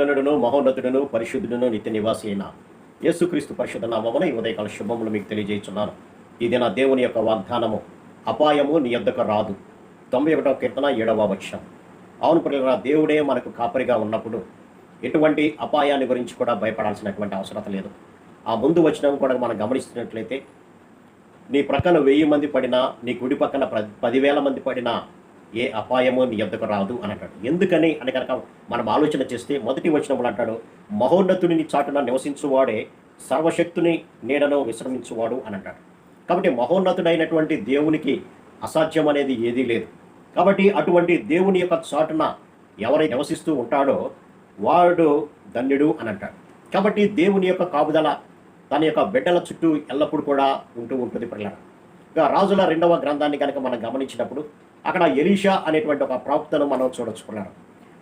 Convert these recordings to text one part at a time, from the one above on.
మహాగణుడును మహోన్నతుడును పరిశుద్ధుడును నిత్య నివాసి అయిన యేసుక్రీస్తు పరిశుద్ధ నామమున ఈ ఉదయకాల శుభములు మీకు తెలియజేస్తున్నాను ఇది నా దేవుని యొక్క వాగ్దానము అపాయము నీ యొద్దకు రాదు. తొంభై ఒకటవ కీర్తన ఏడవ వచనం. అవును పిల్లల దేవుడే మనకు కాపరిగా ఉన్నప్పుడు ఎటువంటి అపాయాన్ని గురించి కూడా భయపడాల్సినటువంటి అవసరం లేదు. ఆ ముందు వచనం కూడా మనం గమనిస్తున్నట్లయితే నీ ప్రక్కన వెయ్యి మంది పడినా నీ కుడి పక్కన ప్ర పదివేల మంది పడినా ఏ అపాయమో నీ ఎద్దకు రాదు అని అంటాడు. ఎందుకని అని కనుక మనం ఆలోచన చేస్తే మొదటి వచనములు అంటాడు మహోన్నతుని చాటున నివసించువాడే సర్వశక్తుని నీడను విశ్రమించువాడు అని అంటాడు. కాబట్టి మహోన్నతుడైనటువంటి దేవునికి అసాధ్యం అనేది ఏదీ లేదు. కాబట్టి అటువంటి దేవుని యొక్క చాటున ఎవరై నివసిస్తూ ఉంటాడో వాడు ధన్యుడు అని అంటాడు. కాబట్టి దేవుని యొక్క కాపుదల తన యొక్క బిడ్డల చుట్టూ ఎల్లప్పుడూ కూడా ఉంటూ ఉంటుంది పిల్లల ఇక రాజుల రెండవ గ్రంథాన్ని కనుక మనం గమనించినప్పుడు అక్కడ ఎలీషా అనేటువంటి ఒక ప్రవక్తను మనం చూడొచ్చుకున్నారు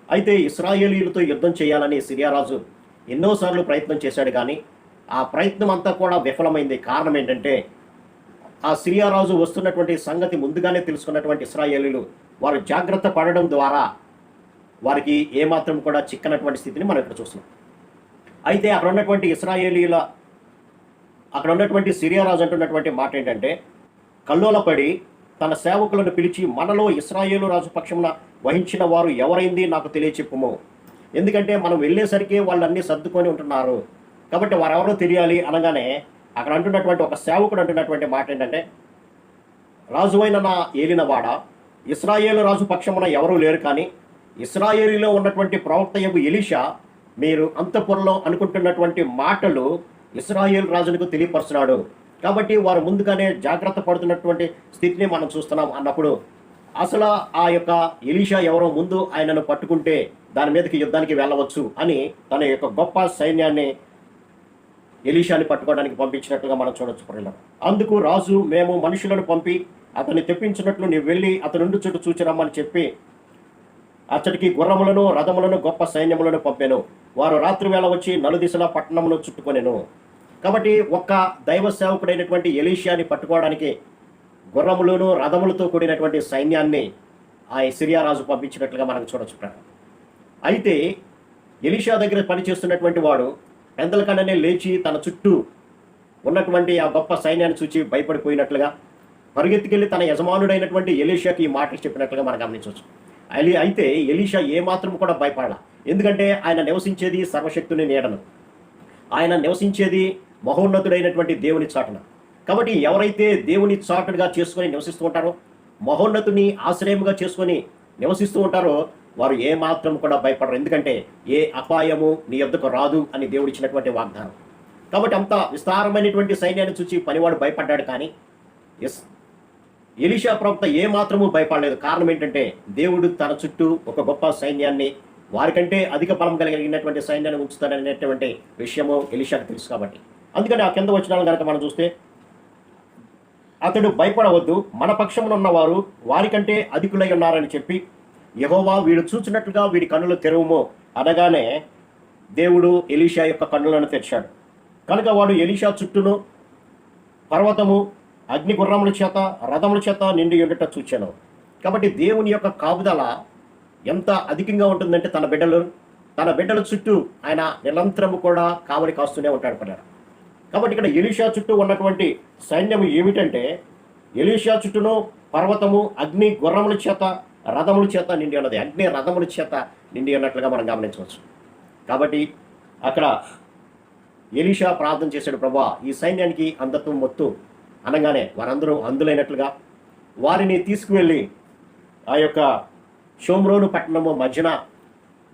అయితే ఇస్రాయేలీలతో యుద్ధం చేయాలని సిరియారాజు ఎన్నోసార్లు ప్రయత్నం చేశాడు కానీ ఆ ప్రయత్నం అంతా కూడా విఫలమైంది. కారణం ఏంటంటే ఆ సిరియారాజు వస్తున్నటువంటి సంగతి ముందుగానే తెలుసుకున్నటువంటి ఇస్రాయేలీలు వారు జాగ్రత్త పడడం ద్వారా వారికి ఏమాత్రం కూడా చిక్కనటువంటి స్థితిని మనం ఇక్కడ చూస్తున్నాం. అయితే అక్కడ ఉన్నటువంటి ఇస్రాయేలీల అక్కడ ఉన్నటువంటి సిరియారాజు అంటున్నటువంటి మాట ఏంటంటే కల్లోలపడి తన సేవకులను పిలిచి మనలో ఇస్రాయేలు రాజు పక్షమున వహించిన వారు ఎవరైంది నాకు తెలియచెప్పుము. ఎందుకంటే మనం వెళ్ళేసరికి వాళ్ళన్నీ సర్దుకొని ఉంటున్నారు. కాబట్టి వారెవరో తెలియాలి అనగానే అక్కడ అంటున్నటువంటి ఒక సేవకుడు అంటున్నటువంటి మాట ఏంటంటే రాజువైన నా ఏలినవాడ ఇస్రాయేలు రాజు పక్షమున ఎవరూ లేరు కానీ ఇస్రాయేలీలో ఉన్నటువంటి ప్రవక్త యొక్క ఎలీషా మీరు అంతఃపురంలో అనుకుంటున్నటువంటి మాటలు ఇస్రాయేల్ రాజులకు తెలియపరుస్తున్నాడు. కాబట్టి వారు ముందుగానే జాగ్రత్త పడుతున్నటువంటి స్థితిని మనం చూస్తున్నాం అన్నప్పుడు అసలు ఆ యొక్క ఎలీషా ఎవరో ముందు ఆయనను పట్టుకుంటే దాని మీదకి యుద్ధానికి వెళ్ళవచ్చు అని తన యొక్క గొప్ప సైన్యాన్ని ఎలీషాని పట్టుకోవడానికి పంపించినట్లుగా మనం చూడొచ్చు ప్రియులం అందుకు రాజు మేము మనుషులను పంపి అతన్ని తెప్పించినట్లు నీవు వెళ్ళి అతని నుండి చుట్టూ చూచిరమ్మని చెప్పి అతడికి గుర్రములను రథములను గొప్ప సైన్యములను పంపాను. వారు రాత్రి వేళ వచ్చి నలుదిశల పట్టణమును చుట్టుకొనెను. కాబట్టి ఒక్క దైవ సేవకుడైనటువంటి ఎలీషియాని పట్టుకోవడానికి గుర్రములను రథములతో కూడినటువంటి సైన్యాన్ని ఆ సిరియా రాజు పంపించినట్లుగా మనం చూడొచ్చు అయితే ఎలీషా దగ్గర పనిచేస్తున్నటువంటి వాడు పెందల కన్ననే లేచి తన చుట్టూ ఉన్నటువంటి ఆ గొప్ప సైన్యాన్ని చూచి భయపడిపోయినట్లుగా పరిగెత్తుకెళ్ళి తన యజమానుడైనటువంటి ఎలీషాకి ఈ మాటలు చెప్పినట్లుగా మనం గమనించవచ్చు. అలి అయితే ఎలీషా ఏమాత్రం కూడా భయపడాల. ఎందుకంటే ఆయన నివసించేది సర్వశక్తుని నీడను. ఆయన నివసించేది మహోన్నతుడైనటువంటి దేవుని చాటున. కాబట్టి ఎవరైతే దేవుని చాటుగా చేసుకొని నివసిస్తూ ఉంటారో మహోన్నతుని ఆశ్రయముగా చేసుకొని నివసిస్తూ ఉంటారో వారు ఏమాత్రం కూడా భయపడరు. ఎందుకంటే ఏ అపాయము నీ యొద్దకు రాదు అని దేవుడు ఇచ్చినటువంటి వాగ్దానం. కాబట్టి అంత విస్తారమైనటువంటి సైన్యాన్ని చూసి పనివాడు భయపడ్డాడు కానీ ఎస్ ఎలిషా ప్రవక్త ఏమాత్రము భయపడలేదు. కారణం ఏంటంటే దేవుడు తన చుట్టూ ఒక గొప్ప సైన్యాన్ని వారికంటే అధిక బలం కలిగినటువంటి సైన్యాన్ని ఉంచుతాడనేటువంటి విషయము ఎలిషాకు తెలుసు కాబట్టి. అందుకని ఆ కింద వచ్చిన కనుక మనం చూస్తే అతడు భయపడవద్దు. మన పక్షమున ఉన్నవారు వారికంటే అధికులై ఉన్నారని చెప్పి యహోవా వీడు చూచినట్లుగా వీడి కన్నులు తెరవుమో అనగానే దేవుడు ఎలీషా యొక్క కన్నులను తెరిచాడు. కనుక వాడు ఎలీషా చుట్టూను పర్వతము అగ్ని గుర్రముల చేత రథముల చేత నిండి ఉండట చూచాను. కాబట్టి దేవుని యొక్క కాపుదల ఎంత అధికంగా ఉంటుందంటే తన బిడ్డలు తన బిడ్డల చుట్టూ ఆయన నిరంతరము కూడా కావలి కాస్తూనే ఉంటాడు పిల్లలు. కాబట్టి ఇక్కడ ఎలీషా చుట్టూ ఉన్నటువంటి సైన్యం ఏమిటంటే ఎలీషా చుట్టూను పర్వతము అగ్ని గుర్రముల చేత రథముల చేత నిండి ఉన్నది. అగ్ని రథముల చేత నిండి ఉన్నట్లుగా మనం గమనించవచ్చు. కాబట్టి అక్కడ ఎలీషా ప్రార్థన చేశాడు ప్రభా ఈ సైన్యానికి అందత్వం మొత్తు. అనగానే వారందరూ అందులైనట్లుగా వారిని తీసుకువెళ్ళి ఆ యొక్క షోమ్రోను పట్టణము మధ్యన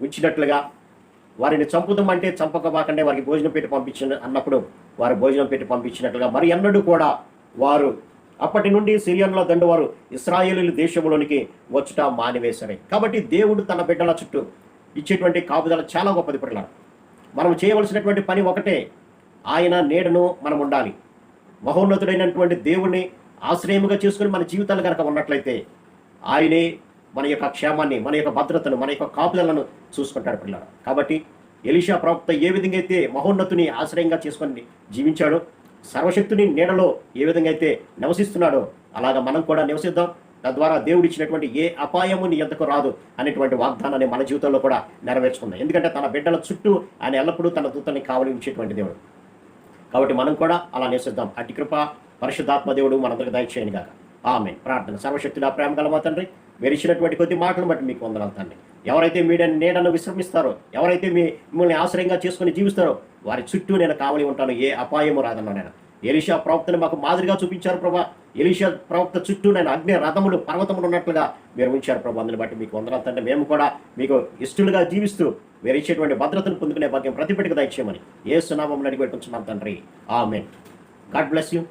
ఉంచినట్లుగా వారిని చంపుదామంటే చంపకబాకండే వారికి భోజనం పెట్టి పంపించిన అన్నప్పుడు వారు భోజనం పెట్టి పంపించినట్లుగా మరి ఎన్నడూ కూడా వారు అప్పటి నుండి సిరియన్లో దండువారు ఇస్రాయేలీల దేశంలోనికి వచ్చుట మానివేశారే. కాబట్టి దేవుడు తన బిడ్డల చుట్టూ ఇచ్చేటువంటి కాపుదల చాలా గొప్పది పిల్లలు. మనం చేయవలసినటువంటి పని ఒకటే ఆయన నీడను మనం ఉండాలి. మహోన్నతుడైనటువంటి దేవుణ్ణి ఆశ్రయముగా చేసుకుని మన జీవితాలు కనుక ఉన్నట్లయితే ఆయనే మన యొక్క క్షేమాన్ని మన యొక్క భద్రతను మన యొక్క కాపుదలను చూసుకుంటాడు పిల్లలు. కాబట్టి ఎలిషా ప్రవక్త ఏ విధంగా అయితే మహోన్నతుని ఆశ్రయంగా చేసుకొని జీవించాడో సర్వశక్తుని నీడలో ఏ విధంగా అయితే నివసిస్తున్నాడో అలాగా మనం కూడా నివసిద్దాం. తద్వారా దేవుడు ఇచ్చినటువంటి ఏ అపాయము నీ ఎంతకు రాదు అనేటువంటి వాగ్దానాన్ని మన జీవితంలో కూడా నెరవేర్చుకుందాం. ఎందుకంటే తన బిడ్డల చుట్టూ ఆయన ఎల్లప్పుడూ తన దూతని కావలి ఉంచేటువంటి దేవుడు. కాబట్టి మనం కూడా అలా నివసిద్దాం. అటి కృప పరిశుద్ధాత్మ దేవుడు మనందరికి దయచేయను కాక ఆమె ప్రార్థన సర్వశక్తుల ప్రేమ గల మా తండ్రి మీరు ఇచ్చినటువంటి కొద్ది మాటలు బట్టి మీకు వందనాలు తండ్రి. ఎవరైతే మీ నీడను విశ్రమిస్తారో ఎవరైతే మీ మిమ్మల్ని ఆశ్రయంగా చేసుకుని జీవిస్తారో వారి చుట్టూ నేను కావలి ఉంటాను ఏ అపాయము రాదన్నా నేను ఎలిషా ప్రవక్తని మాకు మాదిరిగా చూపించారు ప్రభా. ఎలిషా ప్రవక్త చుట్టూ నేను అగ్ని రథములు పర్వతములు ఉన్నట్లుగా మీరు ఉంచారు ప్రభు. అందుని బట్టి మీకు వందనాలు తండ్రి. మేము కూడా మీకు ఇష్టలుగా జీవిస్తూ మీరు ఇచ్చేటువంటి భద్రతను పొందుకునే భాగ్యం ప్రతిపెట్టుకు దయచేయమని ఏ సునామంలో అడిగి పెట్టుకుంటున్నాం తండ్రి. ఆమెన్. God bless you.